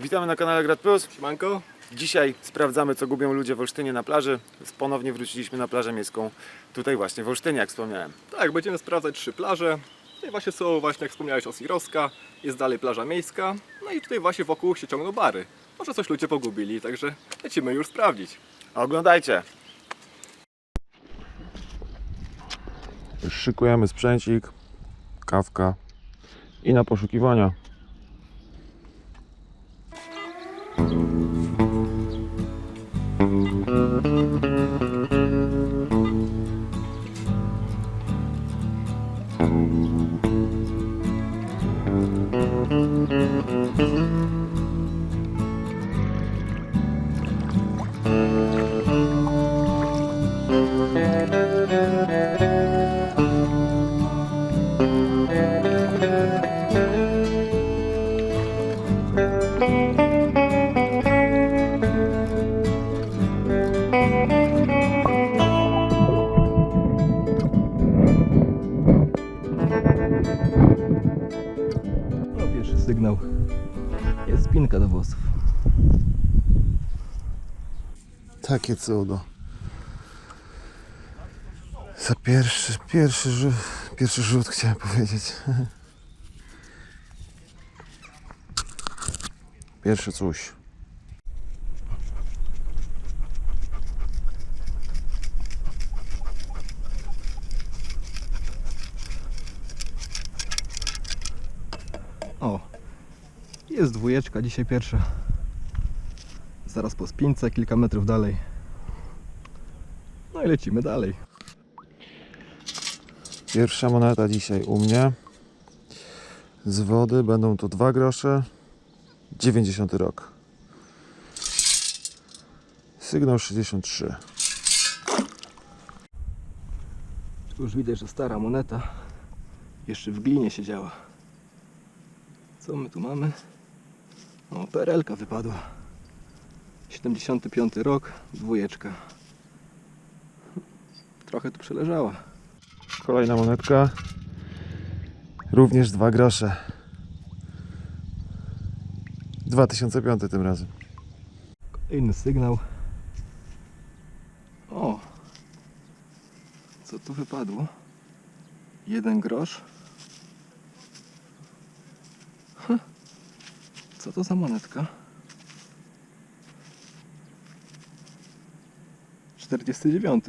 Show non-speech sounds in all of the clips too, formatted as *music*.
Witamy na kanale Grad Plus. Siemanko. Dzisiaj sprawdzamy, co gubią ludzie w Olsztynie na plaży. Ponownie wróciliśmy na plażę miejską, tutaj właśnie w Olsztynie, jak wspomniałem. Tak, będziemy sprawdzać trzy plaże. Tutaj właśnie są, właśnie jak wspomniałeś, Osiroska, jest dalej plaża miejska, no i tutaj właśnie wokół się ciągną bary. Może coś ludzie pogubili, także lecimy już sprawdzić. Oglądajcie! Szykujemy sprzęcik, kawka i na poszukiwania. Mm-hmm. Sygnał. Jest spinka do włosów. Takie cudo. Za pierwszy, pierwszy rzut, pierwszy rzut chciałem powiedzieć. *laughs* Pierwszy coś. O, jest dwójeczka, dzisiaj pierwsza. Zaraz po spince, kilka metrów dalej. No i lecimy dalej. Pierwsza moneta dzisiaj u mnie. Z wody będą to 2 grosze. 90 rok. Sygnał 63. Tu już widać, że stara moneta jeszcze w glinie siedziała. Co my tu mamy? O, perelka wypadła. 75 rok, dwójeczka. Trochę tu przeleżała. Kolejna monetka. Również 2 grosze. 2005 tym razem. Inny sygnał. O! Co tu wypadło? Jeden grosz. Co to za monetka? 49.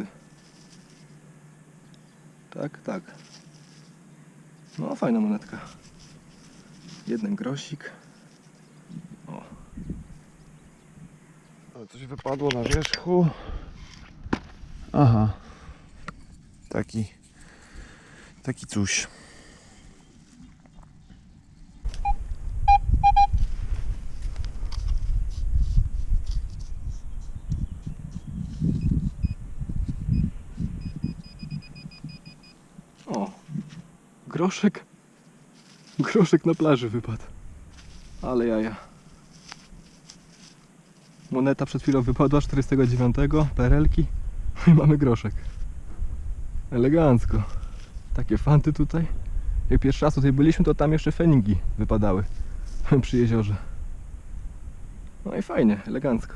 Tak, tak. No, fajna monetka. Jeden grosik. O, Ale coś wypadło na wierzchu. Aha. Taki. Taki coś. O, groszek. Groszek na plaży wypadł. Ale jaja. Moneta przed chwilą wypadła 49, perelki i mamy groszek. Elegancko. Takie fanty tutaj. Jak pierwszy raz tutaj byliśmy, to tam jeszcze feningi wypadały *laughs* przy jeziorze. No i fajnie, elegancko.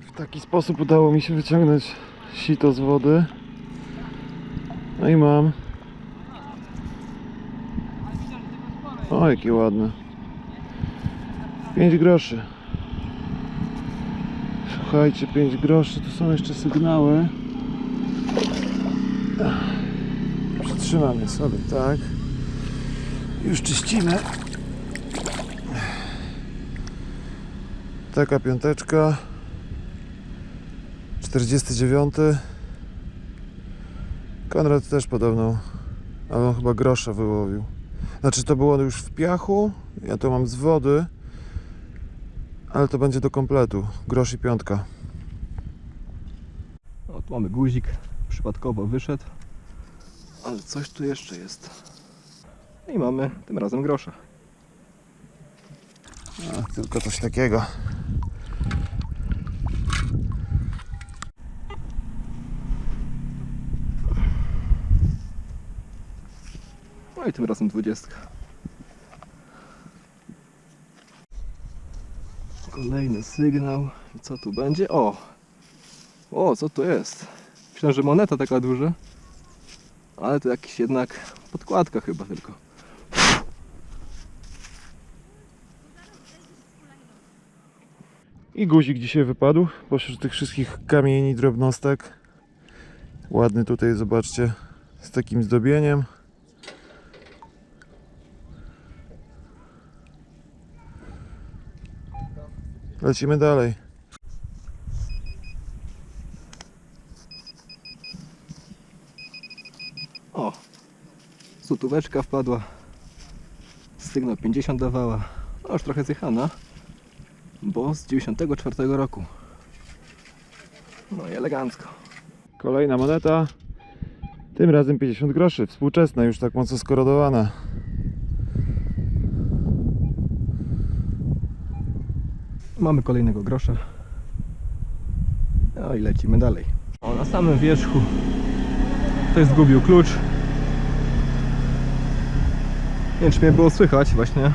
W taki sposób udało mi się wyciągnąć sito z wody. No i mam. O, jakie ładne. 5 groszy. Słuchajcie, 5 groszy. Tu są jeszcze sygnały. Przytrzymamy sobie, tak. Już czyścimy. Taka piąteczka. 49. Konrad też podobną, ale on chyba grosza wyłowił. Znaczy to było już w piachu, ja to mam z wody, ale to będzie do kompletu. Grosz i piątka. O, tu mamy guzik. Przypadkowo wyszedł. Ale coś tu jeszcze jest. I mamy tym razem grosza. A, tylko coś takiego. No i tym razem dwudziestka. Kolejny sygnał. I co tu będzie? O! O, co to jest? Myślałem, że moneta taka duża. Ale to jakiś jednak podkładka chyba tylko. I guzik dzisiaj wypadł, pośród tych wszystkich kamieni, drobnostek. Ładny tutaj, zobaczcie, z takim zdobieniem. Lecimy dalej. O! Złotóweczka wpadła. Sygnał 50 dawała. No już trochę zjechana. Bo z 94 roku. No i elegancko. Kolejna moneta. Tym razem 50 groszy. Współczesna, już tak mocno skorodowana. Mamy kolejnego grosza. No i lecimy dalej. O, na samym wierzchu ktoś zgubił klucz. Nie wiem, czy mnie było słychać właśnie.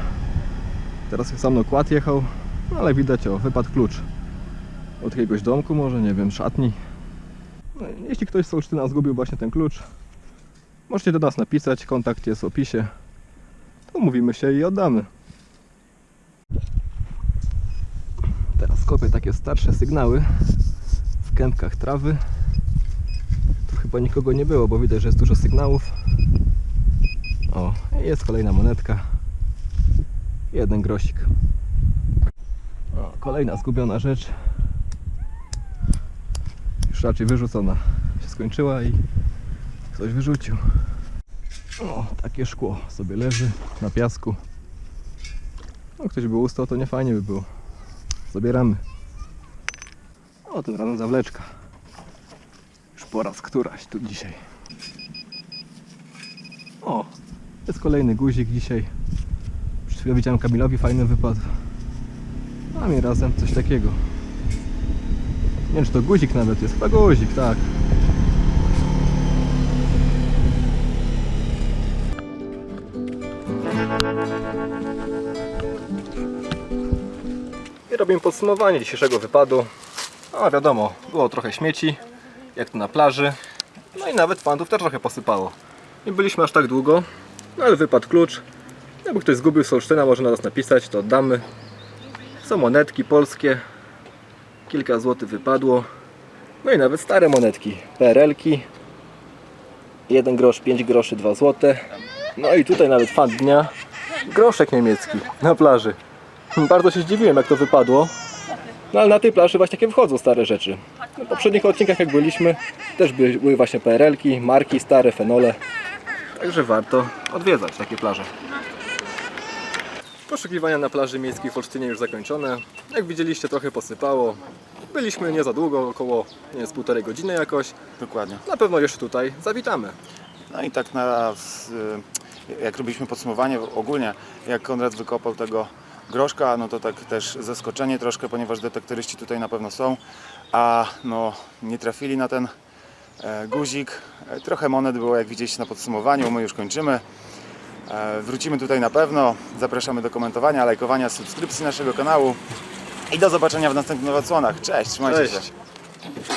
Teraz mną kład jechał, no ale widać, o, wypadł klucz. Od jakiegoś domku może, nie wiem, szatni. No, jeśli ktoś z Olsztyna zgubił właśnie ten klucz, możecie do nas napisać, kontakt jest w opisie. To mówimy się i oddamy. Teraz kopię takie starsze sygnały w kępkach trawy. Tu chyba nikogo nie było, bo widać, że jest dużo sygnałów. O, jest kolejna monetka. Jeden grosik. O, kolejna zgubiona rzecz. Już raczej wyrzucona. Się skończyła i ktoś wyrzucił. O, takie szkło sobie leży na piasku. No, ktoś by ustał, to nie fajnie by było. Zabieramy. O, tym razem zawleczka. Już po raz któraś tu dzisiaj. O, jest kolejny guzik dzisiaj. Przed chwilą widziałem Kamilowi fajny wypad. A mi razem coś takiego. Nie wiem, czy to guzik nawet jest. Chyba guzik, tak. Robimy podsumowanie dzisiejszego wypadu. A wiadomo, było trochę śmieci, jak to na plaży. No i nawet fantów też trochę posypało. Nie byliśmy aż tak długo, no ale wypadł klucz. Jakby ktoś zgubił z Olsztyna, może na nas napisać, to oddamy. Są monetki polskie. Kilka złotych wypadło. No i nawet stare monetki. PRL-ki. 1 grosz, 5 groszy, 2 złote. No i tutaj nawet fan dnia. Groszek niemiecki na plaży. Bardzo się zdziwiłem jak to wypadło. No ale na tej plaży właśnie takie wchodzą stare rzeczy. Na poprzednich odcinkach jak byliśmy też były, właśnie PRL-ki, marki stare, fenole. Także warto odwiedzać takie plaże. Poszukiwania na plaży miejskiej w Olsztynie już zakończone. Jak widzieliście trochę posypało. Byliśmy nie za długo, około nie wiem, z półtorej godziny jakoś. Dokładnie. Na pewno jeszcze tutaj zawitamy. No i tak na, w, jak robiliśmy podsumowanie ogólnie, jak Konrad wykopał tego groszka, no to tak też zaskoczenie troszkę, ponieważ detektoryści tutaj na pewno są, a no nie trafili na ten e, guzik. E, trochę monet było, jak widzieliście na podsumowaniu, my już kończymy. E, wrócimy tutaj na pewno. Zapraszamy do komentowania, lajkowania, subskrypcji naszego kanału i do zobaczenia w następnych odsłonach. Cześć, trzymajcie Cześć. się.